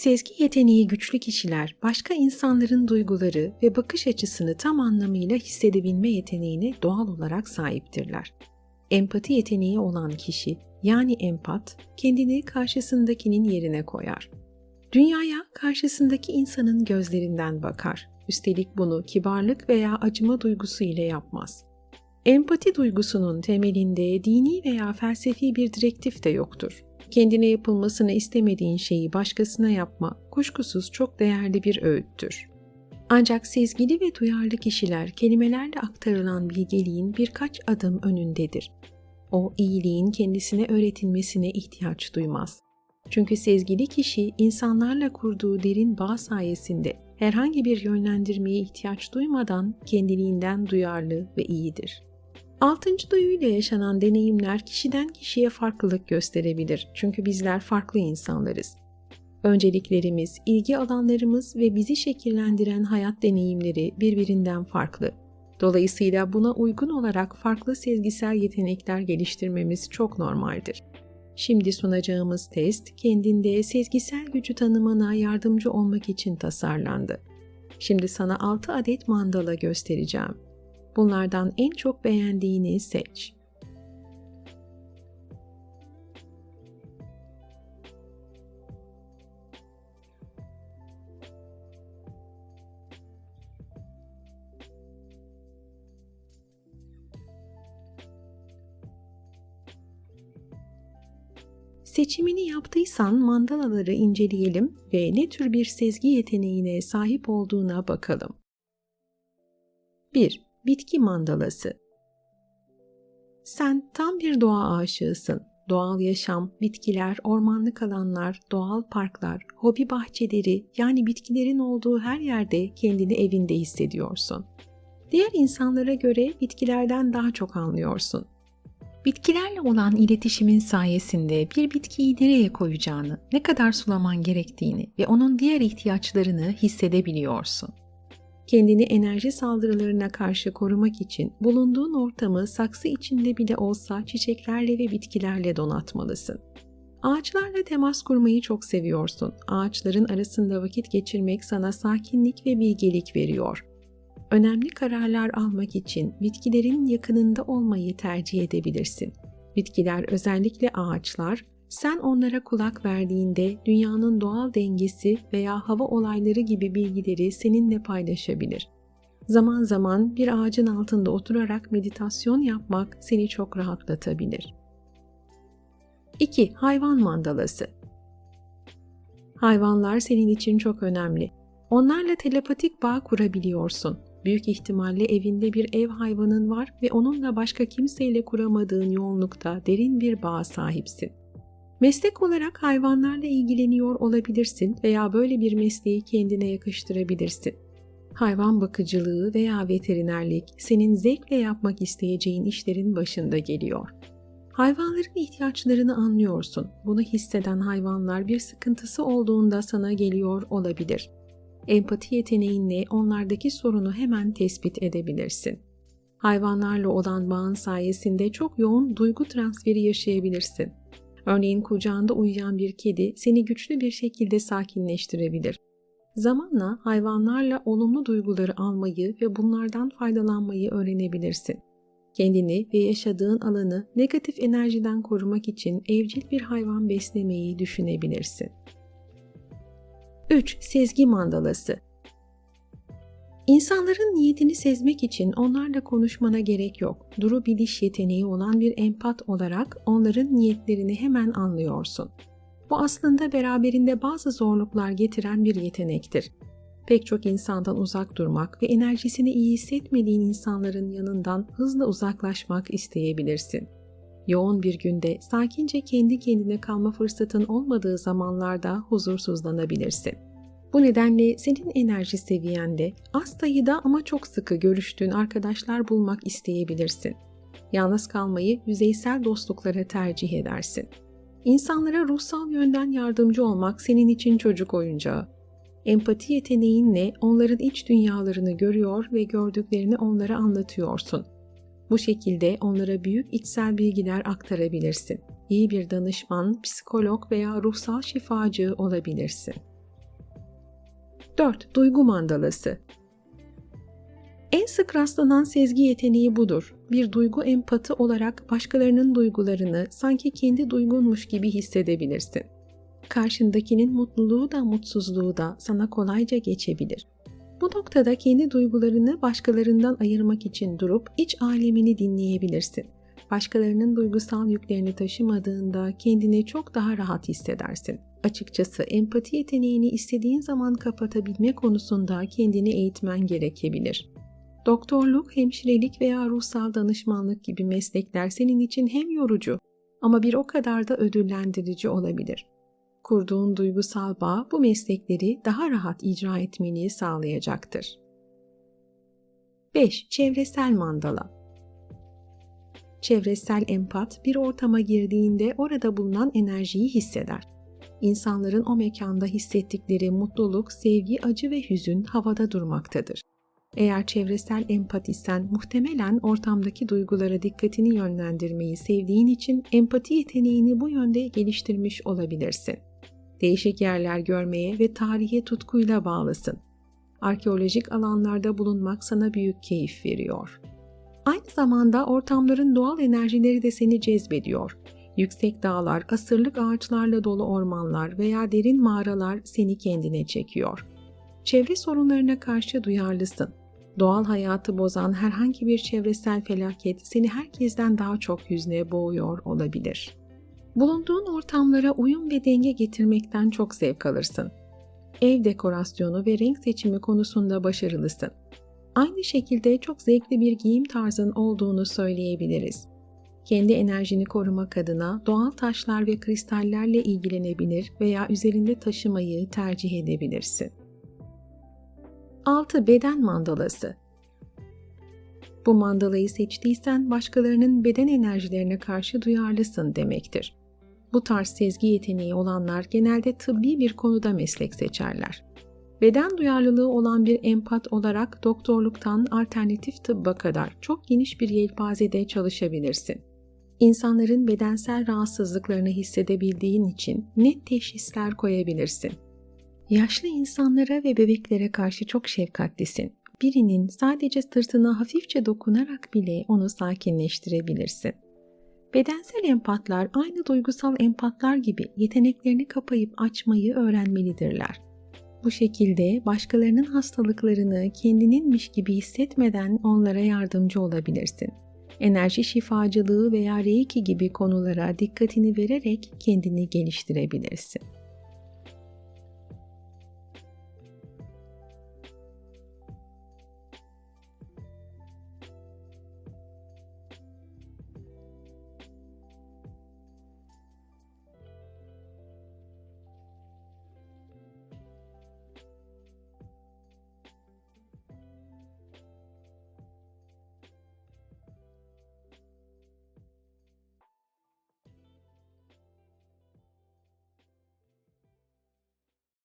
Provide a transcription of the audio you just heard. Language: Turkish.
Sezgi yeteneği güçlü kişiler başka insanların duyguları ve bakış açısını tam anlamıyla hissedebilme yeteneğine doğal olarak sahiptirler. Empati yeteneği olan kişi yani empat kendini karşısındakinin yerine koyar. Dünyaya karşısındaki insanın gözlerinden bakar. Üstelik bunu kibarlık veya acıma duygusu ile yapmaz. Empati duygusunun temelinde dini veya felsefi bir direktif de yoktur. Kendine yapılmasını istemediğin şeyi başkasına yapma kuşkusuz çok değerli bir öğüttür. Ancak sezgili ve duyarlı kişiler kelimelerle aktarılan bilgeliğin birkaç adım önündedir. O iyiliğin kendisine öğretilmesine ihtiyaç duymaz. Çünkü sezgili kişi insanlarla kurduğu derin bağ sayesinde herhangi bir yönlendirmeye ihtiyaç duymadan kendiliğinden duyarlı ve iyidir. Altıncı duyuyla yaşanan deneyimler kişiden kişiye farklılık gösterebilir. Çünkü bizler farklı insanlarız. Önceliklerimiz, ilgi alanlarımız ve bizi şekillendiren hayat deneyimleri birbirinden farklı. Dolayısıyla buna uygun olarak farklı sezgisel yetenekler geliştirmemiz çok normaldir. Şimdi sunacağımız test kendinde sezgisel gücü tanımana yardımcı olmak için tasarlandı. Şimdi sana 6 adet mandala göstereceğim. Bunlardan en çok beğendiğini seç. Seçimini yaptıysan mandalaları inceleyelim ve ne tür bir sezgi yeteneğine sahip olduğuna bakalım. 1. Bitki mandalası Sen tam bir doğa aşığısın. Doğal yaşam, bitkiler, ormanlık alanlar, doğal parklar, hobi bahçeleri yani bitkilerin olduğu her yerde kendini evinde hissediyorsun. Diğer insanlara göre bitkilerden daha çok anlıyorsun. Bitkilerle olan iletişimin sayesinde bir bitkiyi nereye koyacağını, ne kadar sulaman gerektiğini ve onun diğer ihtiyaçlarını hissedebiliyorsun. Kendini enerji saldırılarına karşı korumak için bulunduğun ortamı saksı içinde bile olsa çiçeklerle ve bitkilerle donatmalısın. Ağaçlarla temas kurmayı çok seviyorsun. Ağaçların arasında vakit geçirmek sana sakinlik ve bilgelik veriyor önemli kararlar almak için bitkilerin yakınında olmayı tercih edebilirsin. Bitkiler özellikle ağaçlar, sen onlara kulak verdiğinde dünyanın doğal dengesi veya hava olayları gibi bilgileri seninle paylaşabilir. Zaman zaman bir ağacın altında oturarak meditasyon yapmak seni çok rahatlatabilir. 2. Hayvan mandalası Hayvanlar senin için çok önemli. Onlarla telepatik bağ kurabiliyorsun. Büyük ihtimalle evinde bir ev hayvanın var ve onunla başka kimseyle kuramadığın yoğunlukta derin bir bağ sahipsin. Meslek olarak hayvanlarla ilgileniyor olabilirsin veya böyle bir mesleği kendine yakıştırabilirsin. Hayvan bakıcılığı veya veterinerlik senin zevkle yapmak isteyeceğin işlerin başında geliyor. Hayvanların ihtiyaçlarını anlıyorsun. Bunu hisseden hayvanlar bir sıkıntısı olduğunda sana geliyor olabilir empati yeteneğinle onlardaki sorunu hemen tespit edebilirsin. Hayvanlarla olan bağın sayesinde çok yoğun duygu transferi yaşayabilirsin. Örneğin kucağında uyuyan bir kedi seni güçlü bir şekilde sakinleştirebilir. Zamanla hayvanlarla olumlu duyguları almayı ve bunlardan faydalanmayı öğrenebilirsin. Kendini ve yaşadığın alanı negatif enerjiden korumak için evcil bir hayvan beslemeyi düşünebilirsin. 3. Sezgi mandalası İnsanların niyetini sezmek için onlarla konuşmana gerek yok. Duru biliş yeteneği olan bir empat olarak onların niyetlerini hemen anlıyorsun. Bu aslında beraberinde bazı zorluklar getiren bir yetenektir. Pek çok insandan uzak durmak ve enerjisini iyi hissetmediğin insanların yanından hızla uzaklaşmak isteyebilirsin. Yoğun bir günde sakince kendi kendine kalma fırsatın olmadığı zamanlarda huzursuzlanabilirsin. Bu nedenle senin enerji seviyende az sayıda ama çok sıkı görüştüğün arkadaşlar bulmak isteyebilirsin. Yalnız kalmayı yüzeysel dostluklara tercih edersin. İnsanlara ruhsal yönden yardımcı olmak senin için çocuk oyuncağı. Empati yeteneğinle onların iç dünyalarını görüyor ve gördüklerini onlara anlatıyorsun. Bu şekilde onlara büyük içsel bilgiler aktarabilirsin. İyi bir danışman, psikolog veya ruhsal şifacı olabilirsin. 4. Duygu mandalası en sık rastlanan sezgi yeteneği budur. Bir duygu empatı olarak başkalarının duygularını sanki kendi duygunmuş gibi hissedebilirsin. Karşındakinin mutluluğu da mutsuzluğu da sana kolayca geçebilir. Bu noktada kendi duygularını başkalarından ayırmak için durup iç alemini dinleyebilirsin. Başkalarının duygusal yüklerini taşımadığında kendini çok daha rahat hissedersin. Açıkçası empati yeteneğini istediğin zaman kapatabilme konusunda kendini eğitmen gerekebilir. Doktorluk, hemşirelik veya ruhsal danışmanlık gibi meslekler senin için hem yorucu ama bir o kadar da ödüllendirici olabilir. Kurduğun duygusal bağ bu meslekleri daha rahat icra etmeni sağlayacaktır. 5. Çevresel mandala Çevresel empat bir ortama girdiğinde orada bulunan enerjiyi hisseder. İnsanların o mekanda hissettikleri mutluluk, sevgi, acı ve hüzün havada durmaktadır. Eğer çevresel empatisen muhtemelen ortamdaki duygulara dikkatini yönlendirmeyi sevdiğin için empati yeteneğini bu yönde geliştirmiş olabilirsin. Değişik yerler görmeye ve tarihe tutkuyla bağlısın. Arkeolojik alanlarda bulunmak sana büyük keyif veriyor. Aynı zamanda ortamların doğal enerjileri de seni cezbediyor. Yüksek dağlar, asırlık ağaçlarla dolu ormanlar veya derin mağaralar seni kendine çekiyor. Çevre sorunlarına karşı duyarlısın Doğal hayatı bozan herhangi bir çevresel felaket seni herkesten daha çok hüzne boğuyor olabilir. Bulunduğun ortamlara uyum ve denge getirmekten çok zevk alırsın. Ev dekorasyonu ve renk seçimi konusunda başarılısın. Aynı şekilde çok zevkli bir giyim tarzın olduğunu söyleyebiliriz. Kendi enerjini korumak adına doğal taşlar ve kristallerle ilgilenebilir veya üzerinde taşımayı tercih edebilirsin. 6. Beden mandalası Bu mandalayı seçtiysen başkalarının beden enerjilerine karşı duyarlısın demektir. Bu tarz sezgi yeteneği olanlar genelde tıbbi bir konuda meslek seçerler. Beden duyarlılığı olan bir empat olarak doktorluktan alternatif tıbba kadar çok geniş bir yelpazede çalışabilirsin. İnsanların bedensel rahatsızlıklarını hissedebildiğin için net teşhisler koyabilirsin. Yaşlı insanlara ve bebeklere karşı çok şefkatlisin. Birinin sadece sırtına hafifçe dokunarak bile onu sakinleştirebilirsin. Bedensel empatlar aynı duygusal empatlar gibi yeteneklerini kapayıp açmayı öğrenmelidirler. Bu şekilde başkalarının hastalıklarını kendininmiş gibi hissetmeden onlara yardımcı olabilirsin. Enerji şifacılığı veya reiki gibi konulara dikkatini vererek kendini geliştirebilirsin.